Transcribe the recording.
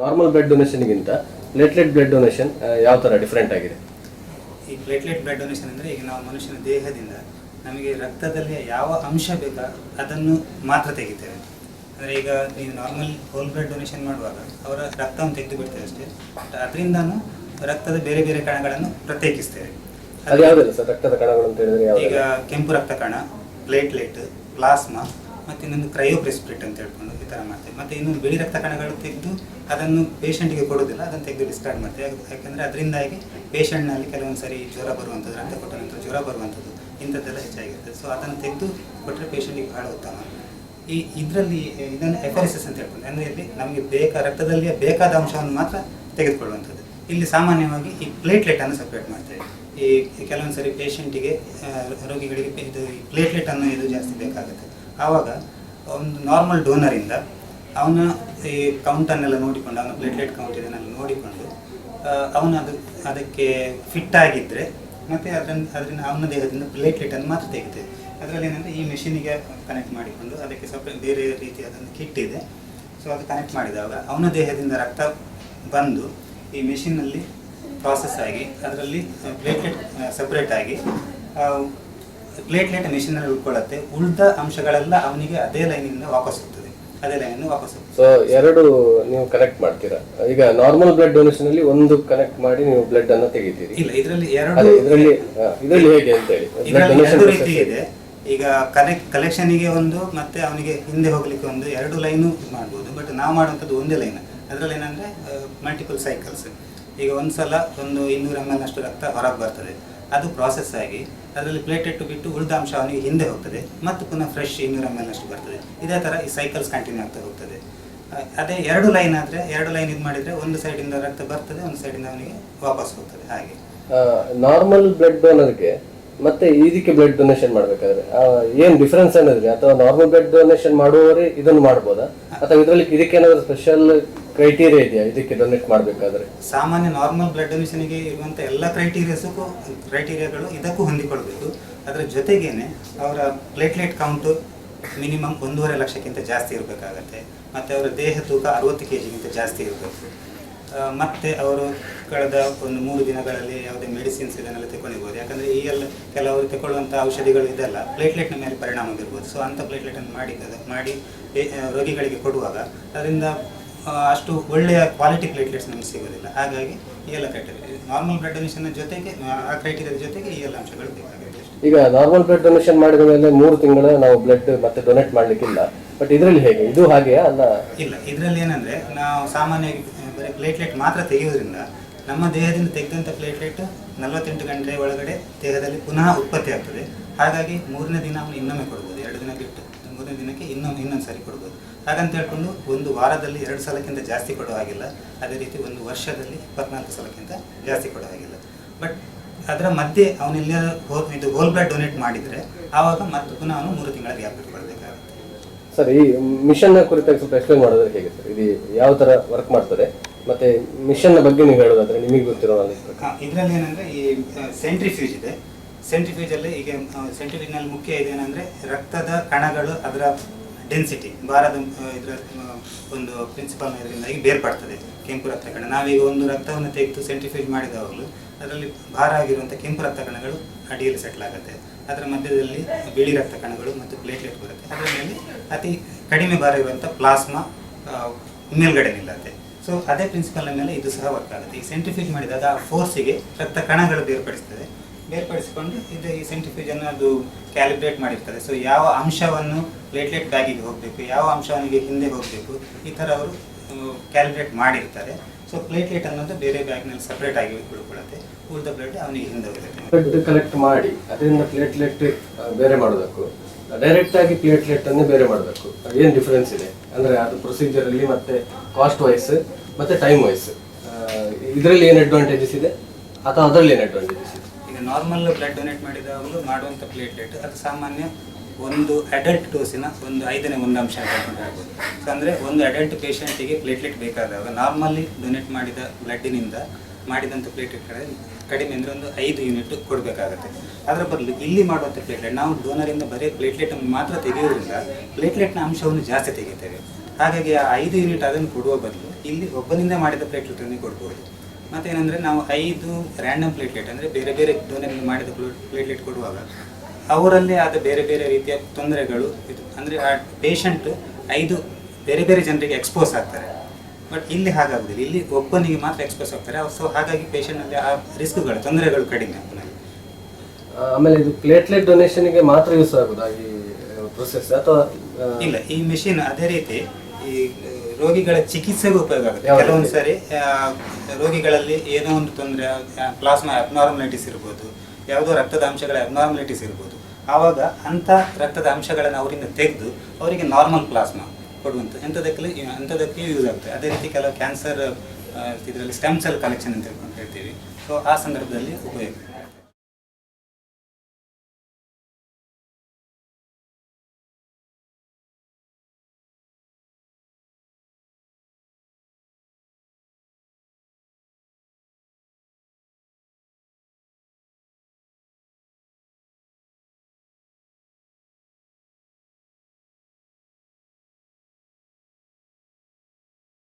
Normal blood ಡೊನೇಷನ್ಗಿಂತ platelet blood donation ಯಾವ ಥರ ಡಿಫ್ರೆಂಟ್ ಆಗಿದೆ? ಈ ಪ್ಲೇಟ್ಲೆಟ್ ಬ್ಲಡ್ ಡೊನೇಷನ್ ಅಂದರೆ ಈಗ ನಾವು ಮನುಷ್ಯನ ದೇಹದಿಂದ ನಮಗೆ ರಕ್ತದಲ್ಲಿ ಯಾವ ಅಂಶ ಬೇಕಾ ಅದನ್ನು ಮಾತ್ರ ತೆಗಿತೇವೆ. ಅಂದರೆ ಈಗ ನೀವು ನಾರ್ಮಲ್ ಹೋಲ್ ಬ್ಲಡ್ ಡೊನೇಷನ್ ಮಾಡುವಾಗ ಅವರ ರಕ್ತವನ್ನು ತೆಗೆದು ಬಿಡ್ತೇವೆ ಅಷ್ಟೇ. ಬಟ್ ಅದರಿಂದನೂ ರಕ್ತದ ಬೇರೆ ಬೇರೆ ಕಣಗಳನ್ನು ಪ್ರತ್ಯೇಕಿಸ್ತೇವೆ. ರಕ್ತದ ಕಣಗಳು ಅಂತ ಹೇಳಿದ್ರೆ ಈಗ ಕೆಂಪು ರಕ್ತ ಕಣ ಪ್ಲೇಟ್ಲೆಟ್ ಪ್ಲಾಸ್ಮಾ ಮತ್ತು ಇನ್ನೊಂದು ಕ್ರಯೋಪ್ರೆಸ್ಪಿರೇಟ್ ಅಂತ ಹೇಳ್ಕೊಂಡು ಈ ಥರ ಮಾಡ್ತೇವೆ. ಮತ್ತು ಇನ್ನೊಂದು ಬಿಳಿ ರಕ್ತ ಕಣಗಳು ತೆಗೆದು ಅದನ್ನು ಪೇಷಂಟಿಗೆ ಕೊಡೋದಿಲ್ಲ ಅದನ್ನು ತೆಗೆದು ಡಿಸ್ಕಾರ್ಡ್ ಮಾಡ್ತೇವೆ. ಯಾಕಂದ್ರೆ ಅದರಿಂದಾಗಿ ಪೇಷಂಟ್ನಲ್ಲಿ ಕೆಲವೊಂದು ಸರಿ ಜ್ವರ ಬರುವಂಥದ್ದು, ರಕ್ತ ಕೊಟ್ಟ ನಂತರ ಜ್ವರ ಬರುವಂಥದ್ದು ಇಂಥದ್ದೆಲ್ಲ ಹೆಚ್ಚಾಗಿರ್ತದೆ. ಸೊ ಅದನ್ನು ತೆಗೆದು ಕೊಟ್ಟರೆ ಪೇಷಂಟಿಗೆ ಬಹಳ ಉತ್ತಮ. ಈ ಇದರಲ್ಲಿ, ಇದನ್ನು ಎಫರೆಸಿಸ್ ಅಂತ ಹೇಳ್ಕೊಂಡು, ಅಂದರೆ ಇಲ್ಲಿ ನಮಗೆ ಬೇಕಾ ರಕ್ತದಲ್ಲಿ ಬೇಕಾದ ಅಂಶವನ್ನು ಮಾತ್ರ ತೆಗೆದುಕೊಳ್ಳುವಂಥದ್ದು. ಇಲ್ಲಿ ಸಾಮಾನ್ಯವಾಗಿ ಈ ಪ್ಲೇಟ್ಲೆಟ್ ಅನ್ನು ಸಪ್ರೇಟ್ ಮಾಡ್ತೇವೆ. ಈ ಕೆಲವೊಂದು ಸರಿ ಪೇಷಂಟಿಗೆ ರೋಗಿಗಳಿಗೆ ಇದು ಈ ಪ್ಲೇಟ್ಲೆಟ್ ಅನ್ನು ಇದು ಜಾಸ್ತಿ ಬೇಕಾಗುತ್ತೆ. ಆವಾಗ ಒಂದು ನಾರ್ಮಲ್ ಡೋನರಿಂದ ಅವನ ಈ ಕೌಂಟನ್ನೆಲ್ಲ ನೋಡಿಕೊಂಡು, ಅವನ ಪ್ಲೇಟ್ಲೆಟ್ ಕೌಂಟ್ ಇದನ್ನೆಲ್ಲ ನೋಡಿಕೊಂಡು ಅವನು ಅದು, ಅದಕ್ಕೆ ಫಿಟ್ ಆಗಿದ್ದರೆ ಮತ್ತು ಅದನ್ನು ಅದರಿಂದ ಅವನ ದೇಹದಿಂದ ಪ್ಲೇಟ್ಲೆಟನ್ನು ಮಾತ್ರ ತೆಗಿತೇವೆ ಅದರಲ್ಲಿ ಏನಂದರೆ ಈ ಮೆಷಿನಿಗೆ ಕನೆಕ್ಟ್ ಮಾಡಿಕೊಂಡು ಅದಕ್ಕೆ ಸಪ್ರೇಟ್ ಬೇರೆ ರೀತಿಯಾದಂಥ ಕಿಟ್ ಇದೆ. ಸೊ ಅದು ಕನೆಕ್ಟ್ ಮಾಡಿದಾಗ ಅವನ ದೇಹದಿಂದ ರಕ್ತ ಬಂದು ಈ ಮೆಷಿನಲ್ಲಿ ಪ್ರಾಸೆಸ್ ಆಗಿ, ಅದರಲ್ಲಿ ಪ್ಲೇಟ್ಲೆಟ್ ಸಪ್ರೇಟ್ ಆಗಿ ಪ್ಲೇಟ್ಲೆಟ್ ಮೆಷಿನಲ್ಲಿ ಉಳ್ಕೊಳ್ಳುತ್ತೆ. ಉಳಿದ ಅಂಶಗಳೆಲ್ಲ ಅವನಿಗೆ ಅದೇ ಲೈನಿಂದ ವಾಪಸ್ ಹೋಗ್ತದೆ. ಅದೇ ಲೈನ್ ವಾಪಸ್ ಹೋಗ್ತದೆ. ಸೊ ಎರಡು ನೀವು ಕನೆಕ್ಟ್ ಮಾಡ್ತೀರಾ? ಈಗ ನಾರ್ಮಲ್ ಬ್ಲಡ್ ಡೊನೇಷನ್ ಅಲ್ಲಿ ಒಂದು ಕನೆಕ್ಟ್ ಮಾಡಿ ನೀವು ಬ್ಲಡ್ ಅನ್ನು ತೆಗಿತೀರಿ. ಇಲ್ಲ ಇದರಲ್ಲಿ ಅದೇ ಎರಡು ಇದರಲ್ಲಿ ಇದರಲ್ಲಿ ಹೇಗೆ ಅಂತ ಹೇಳಿ. ಬ್ಲಡ್ ಇದರಲ್ಲಿ ಡೊನೇಷನ್ ಎರಡು ರೀತಿ ಇದೆ. ಈಗ ಕನೆಕ್ಟ್ ಕಲೆಕ್ಷನಿಗೆ ಒಂದು ಮತ್ತೆ ಅವನಿಗೆ ಹಿಂದೆ ಹೋಗ್ಲಿಕ್ಕೆ ಒಂದು ಎರಡು ಲೈನು ಮಾಡ್ಬೋದು. ಬಟ್ ನಾವು ಮಾಡುವಂಥದ್ದು ಒಂದೇ ಲೈನ್ ಅದರಲ್ಲಿ ಏನಂದ್ರೆ ಮಲ್ಟಿಪಲ್ ಸೈಕಲ್ಸ್ ಈಗ ಒಂದ್ಸಲ ಒಂದು ಇನ್ನೂರು ಎಂ ಎಲ್ ಅಷ್ಟು ರಕ್ತ ಹೊರಗೆ ಬರ್ತದೆ. ಅದು ಪ್ರಾಸೆಸ್ ಆಗಿ ಅದರಲ್ಲಿ ಪ್ಲೇಟೆಟ್ಟು ಬಿಟ್ಟು ಉಳಿದ ಅಂಶ ಅವನಿಗೆ ಹಿಂದೆ ಹೋಗ್ತದೆ ಮತ್ತು ಪುನಃ ಫ್ರೆಶ್ ಇನ್ನೂರು ಎಂ ಎಲ್ ಅಷ್ಟು ಬರ್ತದೆ. ಇದೇ ಥರ ಈ ಸೈಕಲ್ಸ್ ಕಂಟಿನ್ಯೂ ಆಗ್ತಾ ಹೋಗ್ತದೆ. ಅದೇ ಎರಡು ಲೈನ್ ಆದರೆ ಎರಡು ಲೈನ್ ಇದು ಮಾಡಿದರೆ ಒಂದು ಸೈಡಿಂದ ರಕ್ತ ಬರ್ತದೆ ಒಂದು ಸೈಡಿಂದ ಅವನಿಗೆ ವಾಪಸ್ ಹೋಗ್ತದೆ. ಹಾಗೆ. ನಾರ್ಮಲ್ ಬ್ಲಡ್ ಡೋನರ್ಗೆ ಮತ್ತೆ ಇದಕ್ಕೆ ಬ್ಲಡ್ ಡೊನೇಷನ್ ಮಾಡಬೇಕಾದ್ರೆ ಏನು ಏನ್ ಡಿಫ್ರೆನ್ಸ್ ಏನಿದ್ರೆ ಅಥವಾ ನಾರ್ಮಲ್ ಬ್ಲಡ್ ಡೊನೇಷನ್ ಮಾಡುವವರೇ ಇದನ್ನು ಮಾಡ್ಬೋದಾ? ಅಥವಾ ಇದರಲ್ಲಿ ಇದಕ್ಕೆ ಏನಾದ್ರು ಸ್ಪೆಷಲ್ ಕ್ರೈಟೀರಿಯಾ ಇದೆಯಾ? ಇದಕ್ಕೆ ಡೊನೇಟ್ ಮಾಡಬೇಕಾದ್ರೆ? ಸಾಮಾನ್ಯ ನಾರ್ಮಲ್ ಬ್ಲಡ್ ಡೊನೇಷನ್ಗೆ ಇರುವಂಥ ಎಲ್ಲ ಕ್ರೈಟೀರಿಯಾಸಕ್ಕೂ ಕ್ರೈಟೀರಿಯಾಗಳು ಇದಕ್ಕೂ ಹೊಂದಿಕೊಳ್ಬೇಕು. ಅದರ ಜೊತೆಗೇನೆ ಅವರ ಪ್ಲೇಟ್ಲೆಟ್ ಕೌಂಟು ಮಿನಿಮಮ್ ಒಂದೂವರೆ ಲಕ್ಷಕ್ಕಿಂತ ಜಾಸ್ತಿ ಇರಬೇಕಾಗತ್ತೆ. ಮತ್ತು ಅವರ ದೇಹ ತೂಕ ಅರವತ್ತು ಕೆ ಜಿಗಿಂತ ಜಾಸ್ತಿ ಇರಬೇಕು. ಮತ್ತು ಅವರು ಕಳೆದ ಒಂದು ಮೂರು ದಿನಗಳಲ್ಲಿ ಯಾವುದೇ ಮೆಡಿಸಿನ್ಸ್ ಇದನ್ನೆಲ್ಲ ತಗೊಂಡಿರ್ಬೋದು ಯಾಕಂದರೆ ಈ ಎಲ್ಲ ಕೆಲವರು ತಗೊಳ್ಳುವಂಥ ಔಷಧಿಗಳು ಇದೆಲ್ಲ ಪ್ಲೇಟ್ಲೆಟ್ನ ಮೇಲೆ ಪರಿಣಾಮ ಬೀರ್ಬೋದು. ಸೊ ಅಂಥ ಪ್ಲೇಟ್ಲೆಟನ್ನು ಮಾಡಿ ಮಾಡಿ ರೋಗಿಗಳಿಗೆ ಕೊಡುವಾಗ, ಅದರಿಂದ ಅಷ್ಟು ಒಳ್ಳೆಯ ಕ್ವಾಲಿಟಿ ಪ್ಲೇಟ್ಲೆಟ್ಸ್ ನಮಗೆ ಸಿಗೋದಿಲ್ಲ. ಹಾಗಾಗಿ ಈ ಎಲ್ಲ ಕ್ರೈಟೀರಿಯಾ ನಾರ್ಮಲ್ ಬ್ಲಡ್ ಡೊನೇಷನ್ ಜೊತೆಗೆ ಆ ಕ್ರೈಟೀರಿಯಾದ ಜೊತೆಗೆ ಈ ಎಲ್ಲ ಅಂಶಗಳು ಬೇಕಾಗುತ್ತೆ ಈಗ ನಾರ್ಮಲ್ ಬ್ಲಡ್ ಡೊನೇಷನ್ ಮಾಡಿದ ಮೇಲೆ ಮೂರು ತಿಂಗಳ ನಾವು ಬ್ಲಡ್ ಮತ್ತೆ ಡೊನೇಟ್ ಮಾಡಲಿಕ್ಕಿಲ್ಲ ಬಟ್ ಇದರಲ್ಲಿ ಹೇಗೆ? ಇದು ಹಾಗೆಯಾ? ಅಲ್ಲ? ಇಲ್ಲ ಇದರಲ್ಲಿ ಏನಂದ್ರೆ ನಾವು ಸಾಮಾನ್ಯವಾಗಿ ಬರೀ ಪ್ಲೇಟ್ಲೆಟ್ ಮಾತ್ರ ತೆಗೆಯೋದ್ರಿಂದ ನಮ್ಮ ದೇಹದಿಂದ ತೆಗೆದಂಥ ಪ್ಲೇಟ್ಲೆಟ್ ನಲವತ್ತೆಂಟು ಗಂಟೆ ಒಳಗಡೆ ದೇಹದಲ್ಲಿ ಪುನಃ ಉತ್ಪತ್ತಿ ಆಗ್ತದೆ. ಹಾಗಾಗಿ ಮೂರನೇ ದಿನ ಅವನು ಇನ್ನೊಮ್ಮೆ ಕೊಡ್ಬೋದು ಎರಡು ದಿನ ಬಿಟ್ಟು. ಮೂರನೇ ದಿನಕ್ಕೆ ಇನ್ನೊಂದು ಇನ್ನೊಂದು ಸಾರಿ ಕೊಡ್ಬೋದು. ಹಾಗಂತ ಹೇಳ್ಕೊಂಡು ಒಂದು ವಾರದಲ್ಲಿ ಎರಡು ಸಲಕ್ಕಿಂತ ಜಾಸ್ತಿ ಕೊಡೋ ಹಾಗಿಲ್ಲ. ಅದೇ ರೀತಿ ಒಂದು ವರ್ಷದಲ್ಲಿ ಇಪ್ಪತ್ನಾಲ್ಕು ಸಲಕ್ಕಿಂತ ಜಾಸ್ತಿ ಕೊಡೋ ಹಾಗಿಲ್ಲ. ಬಟ್ ಅದರ ಮಧ್ಯೆ ಅವನೆಲ್ಲ ಹೋ ಇದು ಹೋಲ್ ಬ್ಲಡ್ ಡೊನೇಟ್ ಮಾಡಿದರೆ ಆವಾಗ ಮತ್ತೆ ಪುನಃ ಅವನು ಮೂರು ತಿಂಗಳ ಗ್ಯಾಪ್ ಇಟ್ಕೊಳ್ಬೇಕಾಗುತ್ತೆ. ಸರ್ ಈ ಮಿಷನ್ ಕುರಿತಾಗಿ ಸ್ವಲ್ಪ ಎಕ್ಸ್ಪ್ಲೈನ್ ಮಾಡೋದ್ರೆ ಹೇಗೆ ಸರ್? ಇದು ಯಾವ ತರ ವರ್ಕ್ ಮಾಡ್ತದೆ ಮತ್ತೆ ಮಿಷನ್ ಬಗ್ಗೆ ನೀವು ಹೇಳೋದಾದ್ರೆ ನಿಮಗೆ ಗೊತ್ತಿರೋ ಇದರಲ್ಲಿ ಏನಂದ್ರೆ ಈ ಸೆಂಟ್ರಿ ಫ್ಯೂಜ್ ಇದೆ. ಸೆಂಟ್ರಿಫ್ಯೂಜ್ ಅಲ್ಲಿ ಈಗ ಸೆಂಟ್ರಿಫ್ಯೂಜ್ನಲ್ಲಿ ಮುಖ್ಯ ಇದೇನೆಂದರೆ ರಕ್ತದ ಕಣಗಳು ಅದರ ಡೆನ್ಸಿಟಿ ಭಾರದ ಇದರ ಒಂದು ಪ್ರಿನ್ಸಿಪಲ್ ಇದರಿಂದಾಗಿ ಬೇರ್ಪಡ್ತದೆ ಕೆಂಪು ರಕ್ತ ಕಣ. ನಾವೀಗ ಒಂದು ರಕ್ತವನ್ನು ತೆಗೆದು ಸೆಂಟ್ರಿಫ್ಯೂಜ್ ಮಾಡಿದವಾಗಲೂ ಅದರಲ್ಲಿ ಭಾರ ಆಗಿರುವಂಥ ಕೆಂಪು ರಕ್ತ ಕಣಗಳು ಅಡಿಯಲ್ಲಿ ಸೆಟ್ಲ್ ಆಗುತ್ತೆ. ಅದರ ಮಧ್ಯದಲ್ಲಿ ಬಿಳಿ ರಕ್ತ ಕಣಗಳು ಮತ್ತು ಪ್ಲೇಟ್ಲೆಟ್ ಬರುತ್ತೆ. ಅದರ ಮೇಲೆ ಅತಿ ಕಡಿಮೆ ಭಾರ ಇರುವಂಥ ಪ್ಲಾಸ್ಮಾ ಮೇಲ್ಗಡೆ ನಿಲ್ಲತ್ತೆ. ಸೊ ಅದೇ ಪ್ರಿನ್ಸಿಪಲ್ನ ಮೇಲೆ ಇದು ಸಹ ವರ್ಕ್ ಆಗುತ್ತೆ. ಈ ಸೆಂಟ್ರಿಫ್ಯೂಜ್ ಮಾಡಿದಾಗ ಆ ಫೋರ್ಸಿಗೆ ರಕ್ತ ಕಣಗಳು ಬೇರ್ಪಡಿಸ್ತದೆ. ಬೇರ್ಪಡಿಸಿಕೊಂಡು ಇದು ಈ ಸೆಂಟ್ರಿಫ್ಯೂಜ್ ಅನ್ನು ಅದು ಕ್ಯಾಲಿಬ್ರೇಟ್ ಮಾಡಿರ್ತದೆ. ಸೊ ಯಾವ ಅಂಶವನ್ನು ಪ್ಲೇಟ್ಲೆಟ್ ಬ್ಯಾಗಿಗೆ ಹೋಗಬೇಕು, ಯಾವ ಅಂಶವನಿಗೆ ಹಿಂದೆ ಹೋಗಬೇಕು, ಈ ಥರ ಅವರು ಕ್ಯಾಲಿಬ್ರೇಟ್ ಮಾಡಿರ್ತಾರೆ. ಸೊ ಪ್ಲೇಟ್ಲೆಟ್ ಅನ್ನೋದು ಬೇರೆ ಬ್ಯಾಗ್ನಲ್ಲಿ ಸಪ್ರೇಟ್ ಆಗಿ ಉಳ್ಕೊಳ್ಳುತ್ತೆ. ಉಳಿದ ಬ್ಲಡ್ ಅವನಿಗೆ ಹಿಂದೆ ಹೋಗುತ್ತೆ. ಬ್ಲಡ್ ಕಲೆಕ್ಟ್ ಮಾಡಿ, ಅದರಿಂದ ಪ್ಲೇಟ್ಲೆಟ್ ಬೇರೆ ಮಾಡಬೇಕು ಡೈರೆಕ್ಟ್ ಆಗಿ ಪ್ಲೇಟ್ಲೆಟ್ ಅನ್ನು ಬೇರೆ ಮಾಡಬೇಕು ಏನು ಡಿಫ್ರೆನ್ಸ್ ಇದೆ? ಅಂದರೆ ಅದು ಪ್ರೊಸೀಜರ್ ಅಲ್ಲಿ ಮತ್ತೆ ಕಾಸ್ಟ್ ವೈಸ್ ಮತ್ತೆ ಟೈಮ್ ವೈಸ್ ಇದರಲ್ಲಿ ಏನು ಅಡ್ವಾಂಟೇಜಸ್ ಇದೆ? ಅಥವಾ ಅದರಲ್ಲಿ ಏನು ಅಡ್ವಾಂಟೇಜಸ್ ಇದೆ? ಈಗ ನಾರ್ಮಲ್ ಬ್ಲಡ್ ಡೊನೇಟ್ ಮಾಡಿದಾಗಲೂ ಮಾಡುವಂಥ ಪ್ಲೇಟ್ಲೆಟ್ ಅದು ಸಾಮಾನ್ಯ ಒಂದು ಅಡಲ್ಟ್ ಡೋಸಿನ ಒಂದು ಐದನೇ ಒಂದು ಅಂಶ ಹೇಳ್ಬೋದು. ಸೊ ಅಂದರೆ ಒಂದು ಅಡಲ್ಟ್ ಪೇಷಂಟಿಗೆ ಪ್ಲೇಟ್ಲೆಟ್ ಬೇಕಾದಾಗ ನಾರ್ಮಲಿ ಡೊನೇಟ್ ಮಾಡಿದ ಬ್ಲಡ್ಡಿನಿಂದ ಮಾಡಿದಂಥ ಪ್ಲೇಟ್ಲೆಟ್ ಕಡಿಮೆ ಅಂದರೆ ಒಂದು ಐದು ಯೂನಿಟ್ ಕೊಡಬೇಕಾಗುತ್ತೆ. ಅದರ ಬದಲು ಇಲ್ಲಿ ಮಾಡುವಂಥ ಪ್ಲೇಟ್ಲೆಟ್ ನಾವು ಡೋನರಿಂದ ಬರೀ ಪ್ಲೇಟ್ಲೆಟ್ ಮಾತ್ರ ತೆಗೆಯೋದ್ರಿಂದ ಪ್ಲೇಟ್ಲೆಟ್ನ ಅಂಶವನ್ನು ಜಾಸ್ತಿ ತೆಗಿತೇವೆ ಹಾಗಾಗಿ ಆ ಐದು ಯೂನಿಟ್ ಅದನ್ನು ಕೊಡುವ ಬದಲು ಇಲ್ಲಿ ಒಬ್ಬನಿಂದ ಮಾಡಿದ ಪ್ಲೇಟ್ಲೆಟನ್ನು ಕೊಡ್ಬೋದು. ಮತ್ತೇನೆಂದರೆ ನಾವು ಐದು ರ್ಯಾಂಡಮ್ ಪ್ಲೇಟ್ಲೆಟ್ ಅಂದರೆ ಬೇರೆ ಬೇರೆ ಡೋನರಿಂದ ಮಾಡಿದ ಪ್ಲೇಟ್ಲೆಟ್ ಕೊಡುವಾಗ ಅವರಲ್ಲಿ ಆದ ಬೇರೆ ಬೇರೆ ರೀತಿಯ ತೊಂದರೆಗಳು ಇದು ಅಂದರೆ ಆ ಪೇಷಂಟ್ ಐದು ಬೇರೆ ಬೇರೆ ಜನರಿಗೆ ಎಕ್ಸ್ಪೋಸ್ ಆಗ್ತಾರೆ. ಬಟ್ ಇಲ್ಲಿ ಹಾಗಾಗುದಿಲ್ಲ. ಇಲ್ಲಿ ಒಬ್ಬನಿಗೆ ಮಾತ್ರ ಎಕ್ಸ್ಪೋಸ್ ಆಗ್ತಾರೆ. ಸೊ ಹಾಗಾಗಿ ಪೇಷಂಟ್ನಲ್ಲಿ ಆ ರಿಸ್ಕ್ಗಳು ತೊಂದರೆಗಳು ಕಡಿಮೆ ಆಮೇಲೆ ಇದು ಪ್ಲೇಟ್ಲೆಟ್ ಡೊನೇಷನ್ಗೆ ಮಾತ್ರ ಯೂಸ್ ಆಗುದಾ ಈ ಪ್ರೊಸೆಸ್ ಅಥವಾ ಇಲ್ಲ ಈ ಮೆಷಿನ್ ಅದೇ ರೀತಿ ಈ ರೋಗಿಗಳ ಚಿಕಿತ್ಸೆಗೂ ಉಪಯೋಗ ಆಗುತ್ತೆ. ಕೆಲವೊಂದು ಸಾರಿ ರೋಗಿಗಳಲ್ಲಿ ಏನೋ ಒಂದು ತೊಂದರೆ ಪ್ಲಾಸ್ಮಾ ಅಬ್ನಾರ್ಮಲಿಟೀಸ್ ಇರ್ಬೋದು ಯಾವುದೋ ರಕ್ತದ ಅಂಶಗಳ ಅಬ್ನಾರ್ಮಲಿಟೀಸ್ ಇರ್ಬೋದು. ಆವಾಗ ಅಂಥ ರಕ್ತದ ಅಂಶಗಳನ್ನು ಅವರಿಂದ ತೆಗೆದು ಅವರಿಗೆ ನಾರ್ಮಲ್ ಪ್ಲಾಸ್ಮಾ ಕೊಡುವಂಥ ಎಂಥದಕ್ಕೆ ಎಂಥದಕ್ಕೆ ಯೂಸ್ ಆಗುತ್ತೆ. ಅದೇ ರೀತಿ ಕೆಲವು ಕ್ಯಾನ್ಸರ್ ಇದರಲ್ಲಿ ಸ್ಟೆಮ್ ಸೆಲ್ ಕಲೆಕ್ಷನ್ ಅಂತ ಹೇಳ್ಕೊಂಡು ಹೇಳ್ತೀವಿ. ಸೊ ಆ ಸಂದರ್ಭದಲ್ಲಿ ಉಪಯೋಗ.